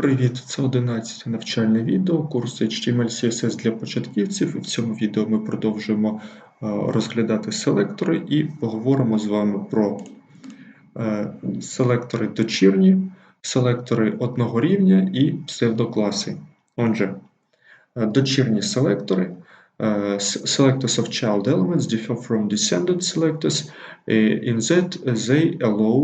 Привіт! Це 11 навчальне відео курсу HTML CSS для початківців. В цьому відео ми продовжуємо е, розглядати селектори і поговоримо з вами про е, селектори дочірні, селектори одного рівня і псевдокласи. Отже, е, дочірні селектори. Selectors of child elements differ from descendant selectors in that they allow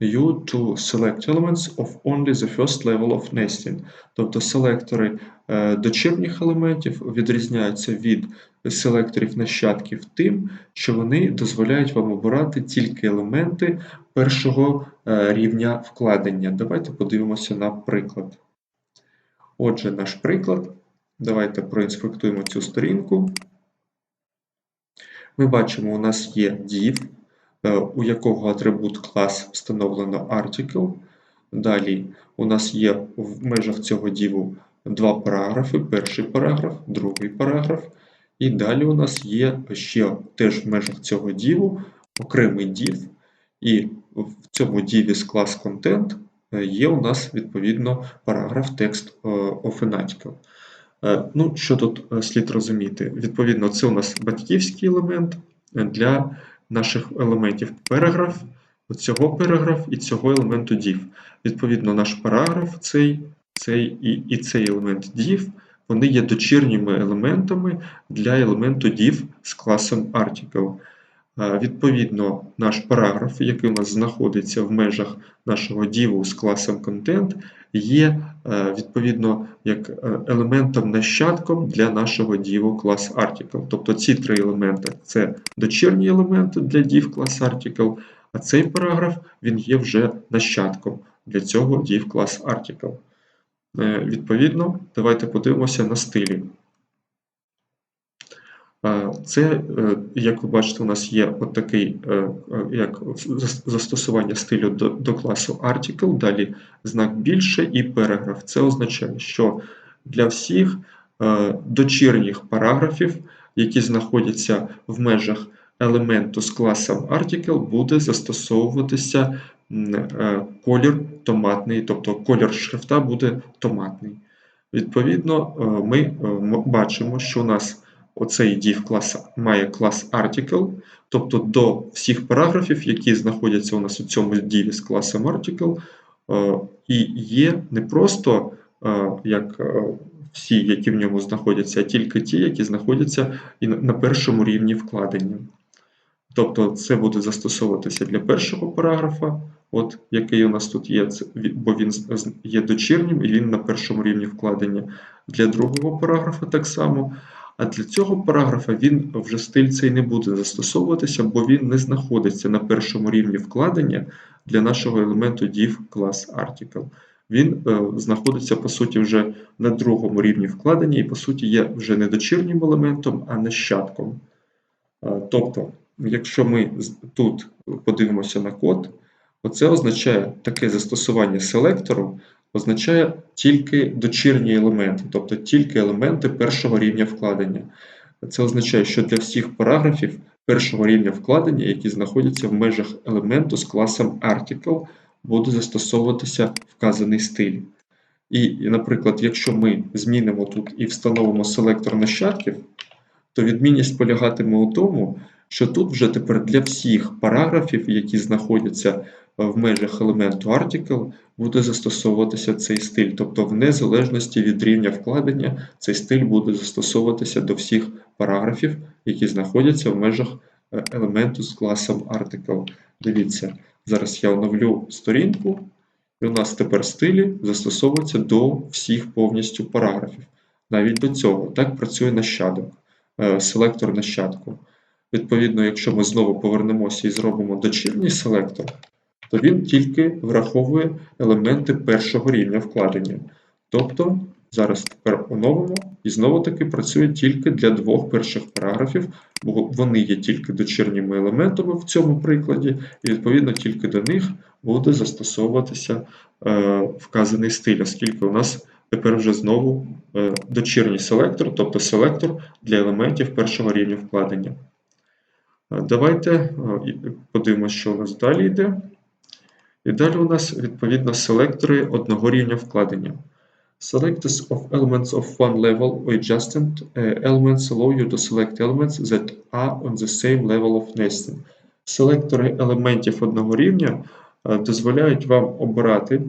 you to select elements of only the first level of nesting. Тобто селектори е, дочірніх елементів відрізняються від селекторів нащадків тим, що вони дозволяють вам обирати тільки елементи першого е, рівня вкладення. Давайте подивимося на приклад. Отже, наш приклад. Давайте проінспектуємо цю сторінку. Ми бачимо, у нас є div. Е, у якого атрибут клас встановлено article. Далі у нас є в межах цього діву два параграфи: перший параграф, другий параграф. І далі у нас є ще теж в межах цього діву окремий дів. І в цьому діві з клас Content е, є у нас відповідно параграф текст е, of an article. Ну, Що тут слід розуміти? Відповідно, це у нас батьківський елемент для наших елементів параграф, цього параграф і цього елементу div. Відповідно, наш параграф, цей, цей і, і цей елемент div, вони є дочірніми елементами для елементу div з класом article. Відповідно, наш параграф, який у нас знаходиться в межах нашого діву з класом content, є е, відповідно як е, елементом нащадком для нашого діву клас article. Тобто ці три елементи це дочірні елементи для div клас article, а цей параграф він є вже нащадком для цього div клас article. Е, відповідно, давайте подивимося на стилі. Це, е, як ви бачите, у нас є от такий е, е, як застосування стилю до, до класу Article, далі знак більше і параграф. Це означає, що для всіх дочірніх параграфів, які знаходяться в межах елементу з класом Article, буде застосовуватися колір томатний, тобто колір шрифта буде томатний. Відповідно, ми бачимо, що у нас оцей div клас має клас article, тобто до всіх параграфів, які знаходяться у нас у цьому div з класом article, е, і є не просто е, як е, всі, які в ньому знаходяться, а тільки ті, які знаходяться і на першому рівні вкладення. Тобто це буде застосовуватися для першого параграфа, от який у нас тут є, бо він є дочірнім і він на першому рівні вкладення. Для другого параграфа так само. А для цього параграфа він вже стиль цей не буде застосовуватися, бо він не знаходиться на першому рівні вкладення для нашого елементу div class article. Він е, знаходиться, по суті, вже на другому рівні вкладення і, по суті, є вже не дочірнім елементом, а нащадком. Е, тобто, якщо ми тут подивимося на код, оце означає таке застосування селектору, означає тільки дочірні елементи, тобто тільки елементи першого рівня вкладення. Це означає, що для всіх параграфів першого рівня вкладення, які знаходяться в межах елементу з класом Article, буде застосовуватися вказаний стиль. І, наприклад, якщо ми змінимо тут і встановимо селектор нащадків, то відмінність полягатиме у тому, що тут вже тепер для всіх параграфів, які знаходяться в межах елементу article буде застосовуватися цей стиль. Тобто, в незалежності від рівня вкладення, цей стиль буде застосовуватися до всіх параграфів, які знаходяться в межах е, елементу з класом article. Дивіться, зараз я оновлю сторінку, і у нас тепер стилі застосовуються до всіх повністю параграфів. Навіть до цього. Так працює нащадок, е, селектор нащадку. Відповідно, якщо ми знову повернемося і зробимо дочірній селектор, то він тільки враховує елементи першого рівня вкладення. Тобто, зараз тепер оновимо і знову-таки працює тільки для двох перших параграфів, бо вони є тільки дочірніми елементами в цьому прикладі, і відповідно тільки до них буде застосовуватися е, вказаний стиль, оскільки у нас тепер вже знову е, дочірній селектор, тобто селектор для елементів першого рівня вкладення. Давайте е, подивимося, що у нас далі йде. І далі у нас відповідно селектори одного рівня вкладення. Selectors of elements of one level or adjacent uh, elements allow you to select elements that are on the same level of nesting. Селектори елементів одного рівня е, дозволяють вам обирати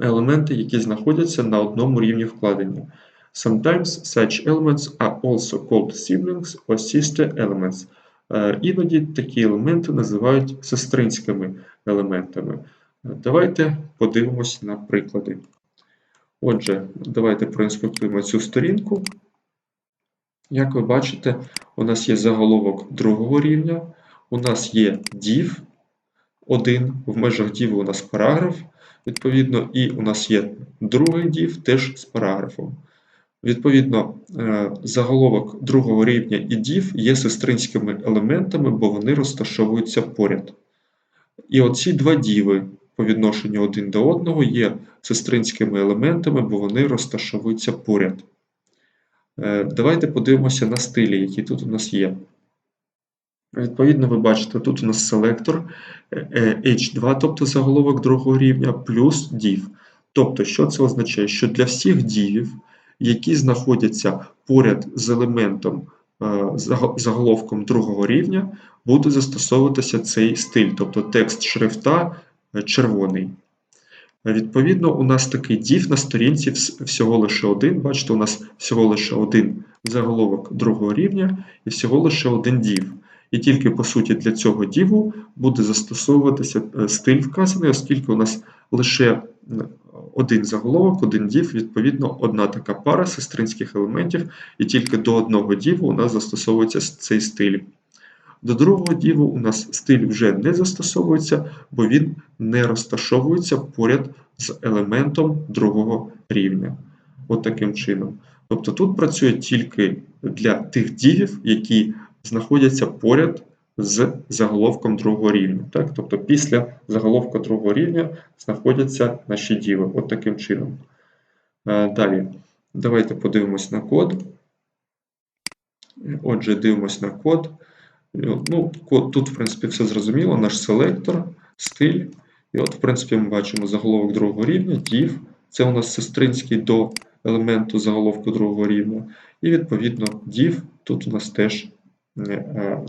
елементи, які знаходяться на одному рівні вкладення. Sometimes such elements are also called siblings or sister elements. Е, Іноді такі елементи називають сестринськими елементами. Е, Давайте подивимось на приклади. Отже, давайте проінспектуємо цю сторінку. Як ви бачите, у нас є заголовок другого рівня, у нас є div 1, в межах div у нас параграф, відповідно, і у нас є другий div теж з параграфом. Відповідно, е, заголовок другого рівня і div є сестринськими елементами, бо вони розташовуються поряд. І оці два діви по відношенню один до одного є сестринськими елементами, бо вони розташовуються поряд. Е, Давайте подивимося на стилі, які тут у нас є. Відповідно, ви бачите, тут у нас селектор е, H2, тобто заголовок другого рівня, плюс div. Тобто, що це означає? Що для всіх дівів, які знаходяться поряд з елементом е, заголовком другого рівня, буде застосовуватися цей стиль, тобто текст шрифта е, червоний. Відповідно, у нас такий div на сторінці всього лише один. Бачите, у нас всього лише один заголовок другого рівня і всього лише один div. І тільки по суті для цього діву буде застосовуватися е, стиль вказаний, оскільки у нас лише один заголовок, один дів, відповідно, одна така пара сестринських елементів, і тільки до одного діву у нас застосовується цей стиль. До другого діву у нас стиль вже не застосовується, бо він не розташовується поряд з елементом другого рівня. От таким чином. Тобто тут працює тільки для тих дівів, які знаходяться поряд з заголовком другого рівня. Так? Тобто після заголовка другого рівня знаходяться наші діви. От таким чином. Е, Далі, давайте подивимось на код. Отже, дивимось на код. Ну, код- тут, в принципі, все зрозуміло. Наш селектор, стиль. І от, в принципі, ми бачимо заголовок другого рівня, div. Це у нас сестринський до елементу заголовку другого рівня. І, відповідно, div тут у нас теж е, е,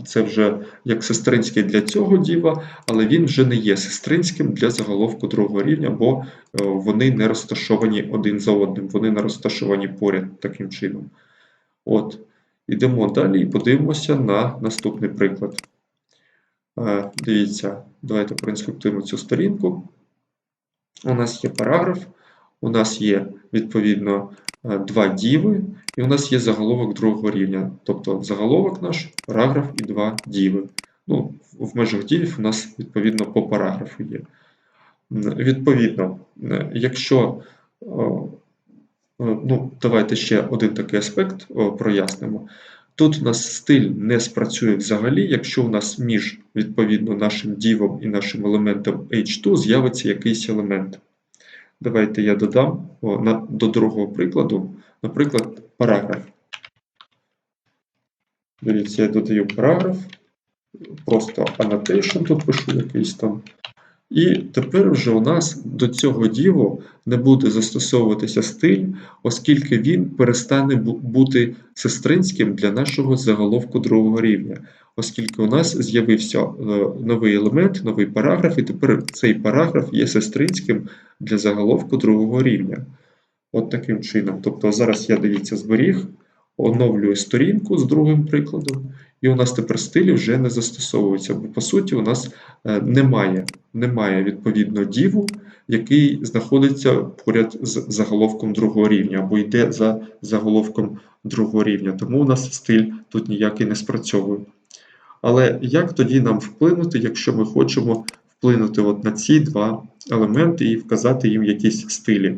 це вже як сестринський для цього діва, але він вже не є сестринським для заголовку другого рівня, бо е, вони не розташовані один за одним, вони не розташовані поряд таким чином. От. Йдемо далі і подивимося на наступний приклад. Е, Дивіться, давайте проінспектуємо цю сторінку. У нас є параграф, у нас є відповідно е, два діви, і у нас є заголовок другого рівня. Тобто заголовок наш, параграф і два діви. Ну, в межах дівів у нас відповідно по параграфу є. Відповідно, е, якщо Е, Ну, давайте ще один такий аспект прояснимо. Тут у нас стиль не спрацює взагалі, якщо у нас між відповідно нашим дівом і нашим елементом H2 з'явиться якийсь елемент. Давайте я додам о, на, до другого прикладу, наприклад, параграф. Дивіться, я додаю параграф, просто annotation тут пишу якийсь там. І тепер вже у нас до цього діву не буде застосовуватися стиль, оскільки він перестане бути сестринським для нашого заголовку другого рівня, оскільки у нас з'явився е, новий елемент, новий параграф, і тепер цей параграф є сестринським для заголовку другого рівня. От таким чином. Тобто зараз я дивіться зберіг, оновлюю сторінку з другим прикладом, і у нас тепер стилі вже не застосовуються, бо по суті у нас е, немає, немає відповідно діву, який знаходиться поряд з заголовком другого рівня, або йде за заголовком другого рівня. Тому у нас стиль тут ніякий не спрацьовує. Але як тоді нам вплинути, якщо ми хочемо вплинути от на ці два елементи і вказати їм якісь стилі?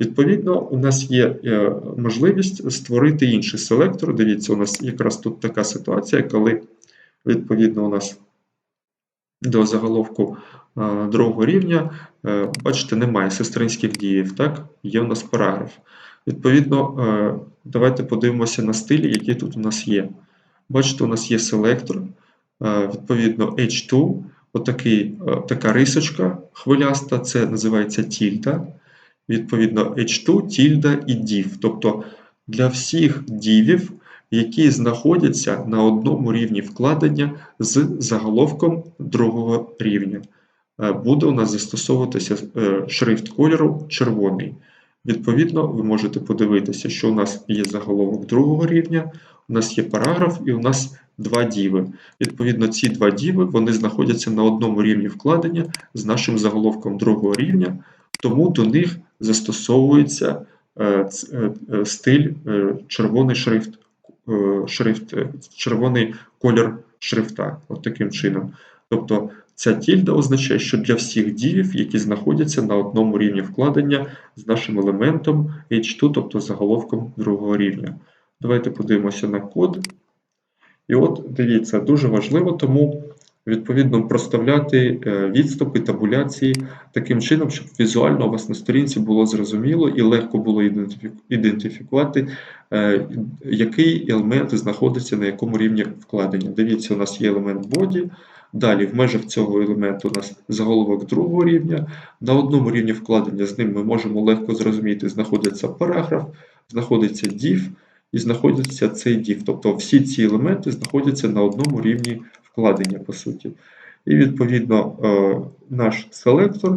Відповідно, у нас є е, можливість створити інший селектор. Дивіться, у нас якраз тут така ситуація, коли відповідно у нас до заголовку е, другого рівня, е, бачите, немає сестринських діїв, так? Є у нас параграф. Відповідно, давайте подивимося на стилі, які тут у нас є. Бачите, у нас є селектор, відповідно H2, отакий, така рисочка хвиляста, це називається тільда. Відповідно, H2, тільда і div. Тобто для всіх дівів, які знаходяться на одному рівні вкладення з заголовком другого рівня. Е, буде у нас застосовуватися е, шрифт кольору червоний. Відповідно, ви можете подивитися, що у нас є заголовок другого рівня, у нас є параграф і у нас два діви. Відповідно, ці два діви вони знаходяться на одному рівні вкладення з нашим заголовком другого рівня, тому до них застосовується е, стиль червоний шрифт, шрифт червоний колір шрифта. От таким чином. Тобто Ця тільда означає, що для всіх дівів, які знаходяться на одному рівні вкладення з нашим елементом H2, тобто заголовком другого рівня. Давайте подивимося на код. І от дивіться, дуже важливо, тому відповідно проставляти е, відступи, табуляції таким чином, щоб візуально у вас на сторінці було зрозуміло і легко було ідентифікувати, е, який елемент знаходиться на якому рівні вкладення. Дивіться, у нас є елемент body. Далі, в межах цього елементу у нас заголовок другого рівня. На одному рівні вкладення з ним ми можемо легко зрозуміти, знаходиться параграф, знаходиться div і знаходиться цей div. Тобто всі ці елементи знаходяться на одному рівні вкладення, по суті. І, відповідно, е, наш селектор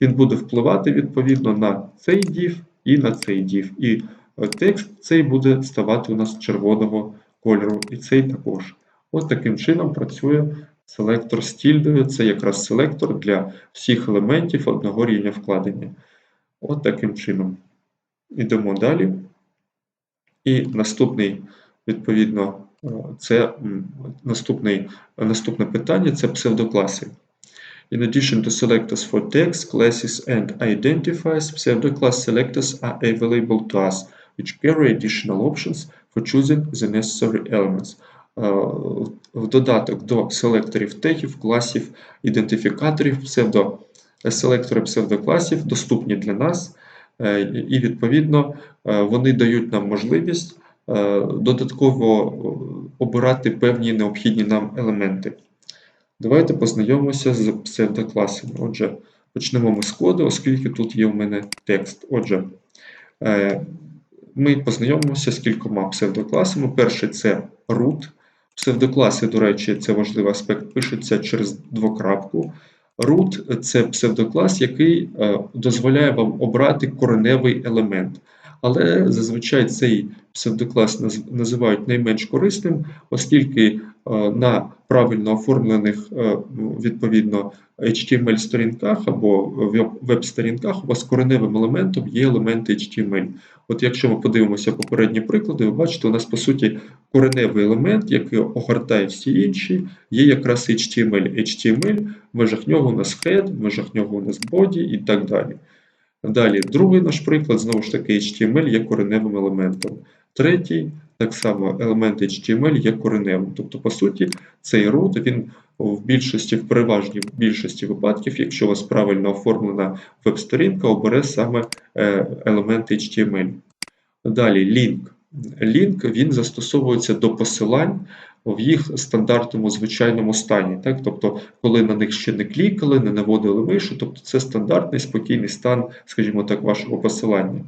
він буде впливати відповідно на цей div і на цей div. І е, текст цей буде ставати у нас червоного кольору, і цей також. От таким чином працює Селектор з тільдою це якраз селектор для всіх елементів одного рівня вкладення. От таким чином. Ідемо далі. І наступний, відповідно, це наступний, наступне питання це псевдокласи. In addition to selectors for text, classes and identifiers, pseudoclass selectors are available to us, which carry additional options for choosing the necessary elements. Е, в додаток до селекторів тегів, класів, ідентифікаторів, псевдо, селектори псевдокласів доступні для нас, е, і, відповідно, е, вони дають нам можливість додатково обирати певні необхідні нам елементи. Давайте познайомимося з псевдокласами. Отже, почнемо ми з коду, оскільки тут є у мене текст. Отже, ми познайомимося з кількома псевдокласами. Перший це root. Псевдокласи, до речі, це важливий аспект, пишуться через двокрапку. Root – це псевдоклас, який е, дозволяє вам обрати кореневий елемент. Але зазвичай цей псевдоклас називають найменш корисним, оскільки е, на правильно оформлених е, відповідно HTML-сторінках або веб-сторінках у вас кореневим елементом є елементи HTML. От якщо ми подивимося попередні приклади, ви бачите, у нас по суті кореневий елемент, який огортає всі інші, є якраз HTML. HTML, в межах нього у нас head, в межах нього у нас body і так далі. Далі, другий наш приклад, знову ж таки, HTML є кореневим елементом. Третій, так само, елемент HTML є кореневим. Тобто, по суті, цей root, він в більшості, в переважній більшості випадків, якщо у вас правильно оформлена веб-сторінка, обере саме е, елемент HTML. Далі Лінк він застосовується до посилань в їх стандартному звичайному стані. Так? Тобто, коли на них ще не клікали, не наводили мишу, тобто це стандартний спокійний стан, скажімо так, вашого посилання.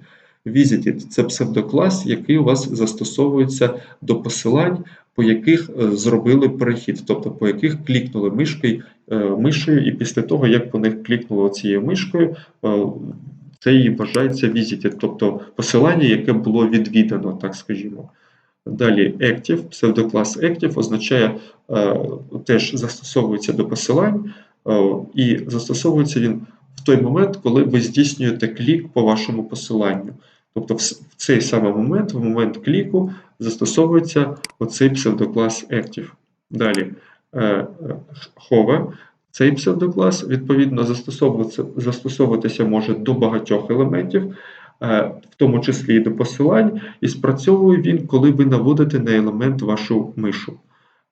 Visited – це псевдоклас, який у вас застосовується до посилань, по яких е, зробили перехід, тобто по яких клікнули мишкою, е, мишею, і після того, як по них клікнули цією мишкою, е, це і вважається visited, тобто посилання, яке було відвідано, так скажімо. Далі Active, псевдоклас Active означає, теж застосовується до посилань, і застосовується він в той момент, коли ви здійснюєте клік по вашому посиланню. Тобто в цей самий момент, в момент кліку, застосовується оцей псевдоклас Active. Далі е, Hover. Цей псевдоклас, відповідно, застосовуватися, застосовуватися може до багатьох елементів, е, в тому числі і до посилань, і спрацьовує він, коли ви наводите на елемент вашу мишу.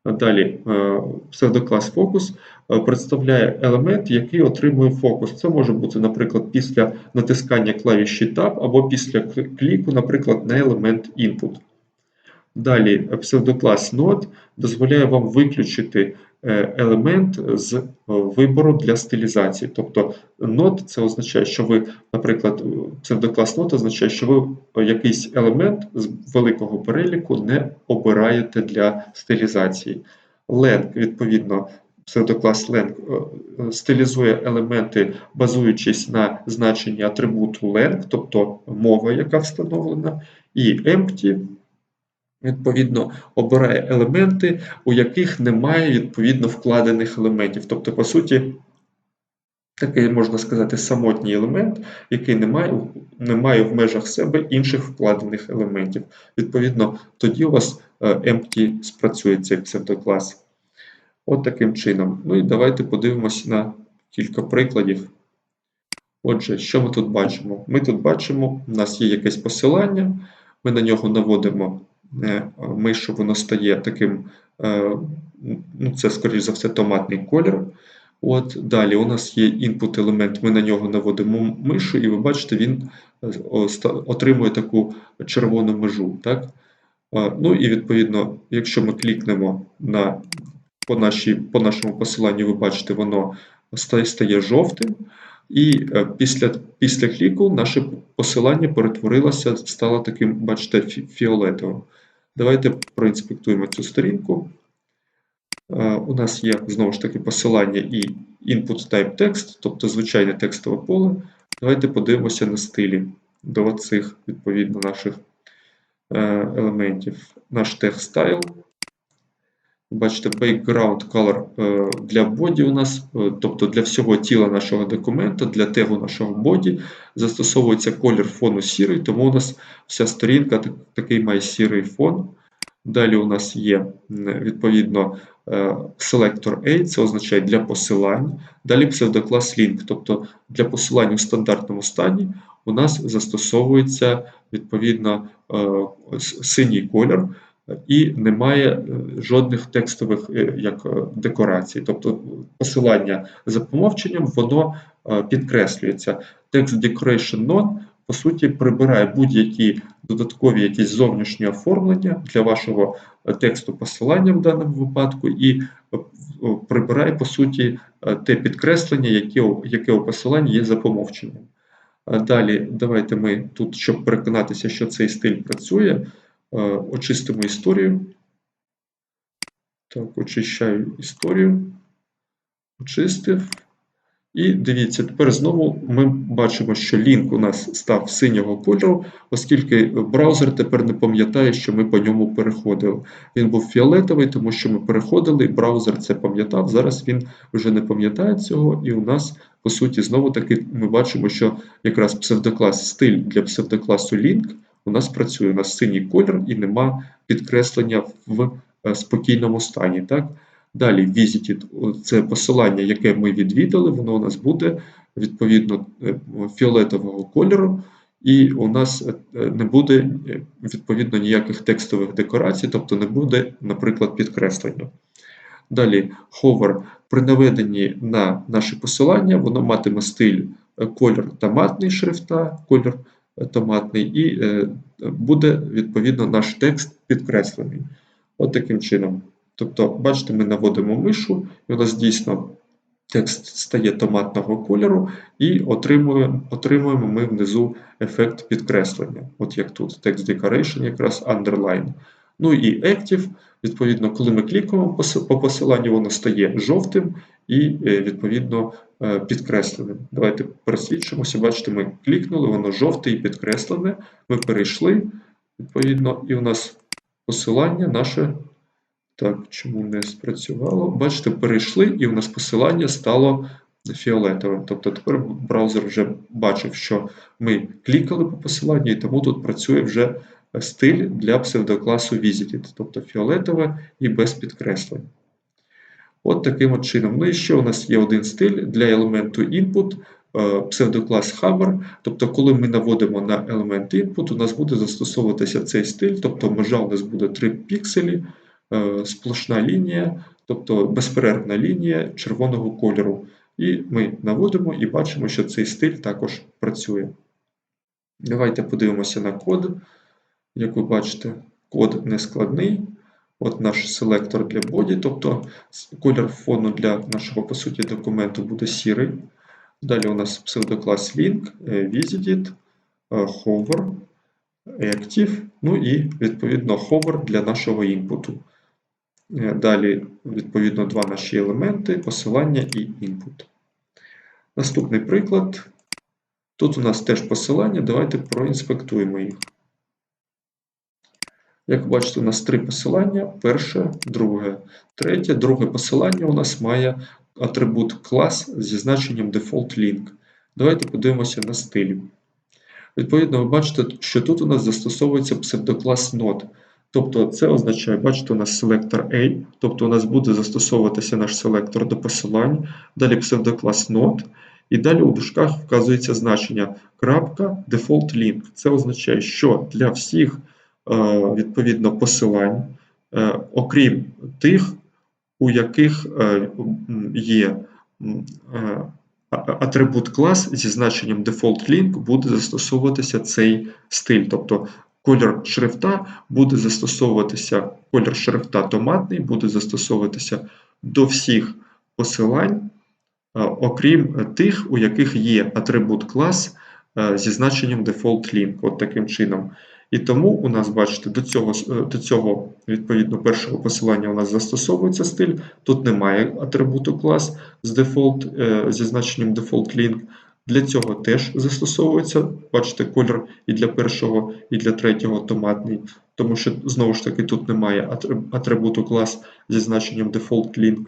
Далі, е, псевдоклас фокус е, представляє елемент, який отримує фокус. Це може бути, наприклад, після натискання клавіші Tab або після кліку, наприклад, на елемент Input. Далі, псевдоклас Node дозволяє вам виключити елемент з е, вибору для стилізації. Тобто нот це означає, що ви, наприклад, псевдоклас нот означає, що ви якийсь елемент з великого переліку не обираєте для стилізації. Ленг, відповідно, псевдоклас len е, стилізує елементи, базуючись на значенні атрибуту len, тобто мова, яка встановлена, і empty, відповідно, обирає елементи, у яких немає відповідно вкладених елементів. Тобто, по суті, такий, можна сказати, самотній елемент, який не має, не має в межах себе інших вкладених елементів. Відповідно, тоді у вас е, empty спрацює цей псевдоклас. От таким чином. Ну і давайте подивимося на кілька прикладів. Отже, що ми тут бачимо? Ми тут бачимо, у нас є якесь посилання, ми на нього наводимо е, мишу, воно стає таким, е, ну це, скоріш за все, томатний колір. От, Далі у нас є input елемент, ми на нього наводимо мишу, і ви бачите, він е, отримує таку червону межу. Так? Ну і відповідно, якщо ми клікнемо на по нашій, по нашому посиланню, ви бачите, воно стає жовтим. І е, після після кліку наше посилання перетворилося, стало таким, бачите, фіолетовим. Давайте проінспектуємо цю сторінку. Е, у нас є знову ж таки посилання і input type text, тобто звичайне текстове поле. Давайте подивимося на стилі до цих відповідно наших е, елементів. Наш text style. Бачите, background color е, для боді у нас, е, тобто для всього тіла нашого документа, для тегу нашого боді, застосовується колір фону сірий, тому у нас вся сторінка такий має сірий фон. Далі у нас є відповідно е, селектор A, це означає для посилань. Далі псевдоклас link, тобто для посилань у стандартному стані у нас застосовується відповідно синій колір і немає е, жодних текстових е, як е, декорацій. Тобто посилання за помовченням воно підкреслюється. Текст Decoration None, по суті, прибирає будь-які додаткові якісь зовнішні оформлення для вашого тексту посилання в даному випадку, і прибирає, по суті, те підкреслення, яке, яке у посиланні є за помовченням. Далі, давайте ми тут, щоб переконатися, що цей стиль працює. Е, очистимо історію. Так, очищаю історію. Очистив. І дивіться, тепер знову ми бачимо, що лінк у нас став синього кольору, оскільки браузер тепер не пам'ятає, що ми по ньому переходили. Він був фіолетовий, тому що ми переходили, і браузер це пам'ятав. Зараз він вже не пам'ятає цього, і у нас, по суті, знову таки ми бачимо, що якраз псевдоклас стиль для псевдокласу link у нас працює у нас синій колір і нема підкреслення в е, спокійному стані. Так? Далі Visited – це посилання, яке ми відвідали, воно у нас буде відповідно е, фіолетового кольору, і у нас е, не буде відповідно ніяких текстових декорацій, тобто не буде, наприклад, підкреслення. Далі hover при наведенні на наше посилання, воно матиме стиль колір томатний шрифта, колір томатний, і е, буде, відповідно, наш текст підкреслений. От таким чином. Тобто, бачите, ми наводимо мишу, і у нас дійсно текст стає томатного кольору, і отримуємо отримуємо ми внизу ефект підкреслення. От як тут Text Decoration, якраз underline. Ну і Active, відповідно, коли ми клікаємо по посиланню, воно стає жовтим і, е, відповідно, е, підкресленим. Давайте пересвідчимося, бачите, ми клікнули, воно жовте і підкреслене. Ми перейшли, відповідно, і у нас посилання наше. Так, чому не спрацювало? Бачите, перейшли, і у нас посилання стало фіолетовим. Тобто тепер браузер вже бачив, що ми клікали по посиланню, і тому тут працює вже стиль для псевдокласу Visited, тобто фіолетове і без підкреслень. От таким от чином. Ну і ще у нас є один стиль для елементу input, е, псевдоклас Hammer. Тобто, коли ми наводимо на елемент input, у нас буде застосовуватися цей стиль, тобто межа у нас буде 3 пікселі, е, сплошна лінія, тобто безперервна лінія червоного кольору. І ми наводимо і бачимо, що цей стиль також працює. Давайте подивимося на код. Як ви бачите, код не складний. От наш селектор для боді, тобто колір фону для нашого, по суті, документу буде сірий. Далі у нас псевдоклас link, е, visited, е, hover, active, ну і відповідно hover для нашого інпуту. Е, Далі, відповідно, два наші елементи, посилання і input. Наступний приклад. Тут у нас теж посилання, давайте проінспектуємо їх. Як бачите, у нас три посилання: перше, друге, третє. Друге посилання у нас має атрибут клас зі значенням default link. Давайте подивимося на стиль. Відповідно, ви бачите, що тут у нас застосовується псевдоклас node. Тобто це означає, бачите, у нас селектор A, тобто у нас буде застосовуватися наш селектор до посилань, далі псевдоклас node, і далі у дужках вказується значення крапка default link. Це означає, що для всіх відповідно посилань, е, окрім тих, у яких е, є е, атрибут клас зі значенням default link буде застосовуватися цей стиль. Тобто колір шрифта буде застосовуватися, колір шрифта томатний буде застосовуватися до всіх посилань, е, окрім тих, у яких є атрибут клас е, зі значенням default link. От таким чином. І тому у нас, бачите, до цього, е, до цього відповідно першого посилання у нас застосовується стиль. Тут немає атрибуту клас з дефолт, е, зі значенням default link. Для цього теж застосовується, бачите, колір і для першого, і для третього томатний, тому що знову ж таки тут немає атрибуту клас зі значенням default link.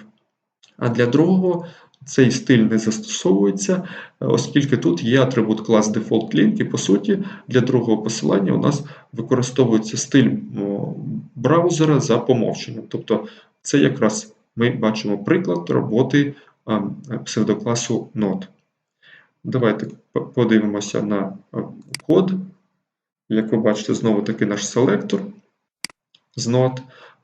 А для другого цей стиль не застосовується, оскільки тут є атрибут клас default link, і по суті для другого посилання у нас використовується стиль браузера за помовченням. Тобто це якраз ми бачимо приклад роботи псевдокласу Node. Давайте подивимося на код. Як ви бачите, знову таки наш селектор з Node.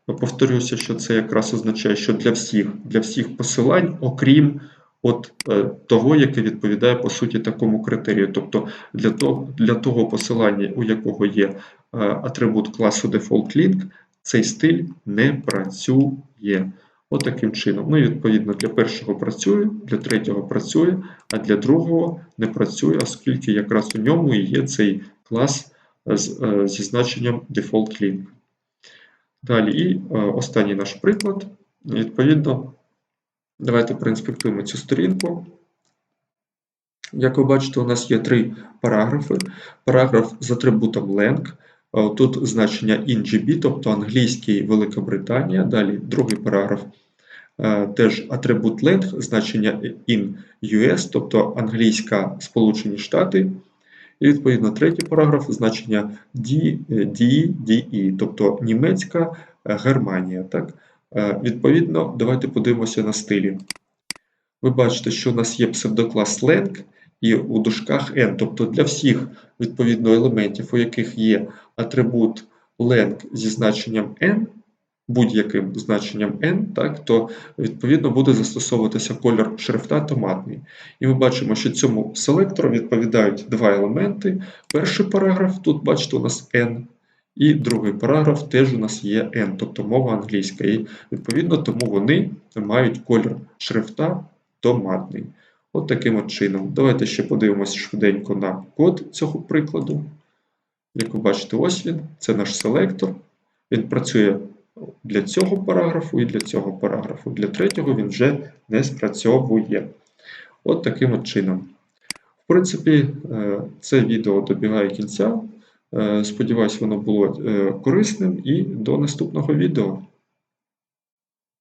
Повторюся, що це якраз означає, що для всіх, для всіх посилань, окрім от е, того, яке відповідає по суті такому критерію. Тобто для того, для того посилання, у якого є е, атрибут класу default link, цей стиль не працює. От таким чином. Ну і відповідно для першого працює, для третього працює, а для другого не працює, оскільки якраз у ньому і є цей клас е, зі значенням default link. Далі, і е, останній наш приклад. Відповідно, давайте проінспектуємо цю сторінку. Як ви бачите, у нас є три параграфи. Параграф з атрибутом lang. Е, Тут значення InGB, тобто англійський Велика Британія. Далі другий параграф е, теж атрибут lang, значення in US, тобто англійська Сполучені Штати. І відповідно третій параграф значення D, D, DE, тобто німецька е, Германія. Так? Е, Відповідно, давайте подивимося на стилі. Ви бачите, що у нас є псевдоклас lang і у дужках n, тобто для всіх відповідно елементів, у яких є атрибут lang зі значенням n, будь-яким значенням n, так, то відповідно буде застосовуватися колір шрифта томатний. І ми бачимо, що цьому селектору відповідають два елементи. Перший параграф, тут бачите, у нас n, і другий параграф теж у нас є n, тобто мова англійська. І відповідно тому вони мають колір шрифта томатний. От таким от чином. Давайте ще подивимося швиденько на код цього прикладу. Як ви бачите, ось він, це наш селектор. Він працює для цього параграфу і для цього параграфу. Для третього він вже не спрацьовує. От таким от чином. В принципі, е, це відео добігає кінця. Е, Сподіваюсь, воно було е, корисним і до наступного відео.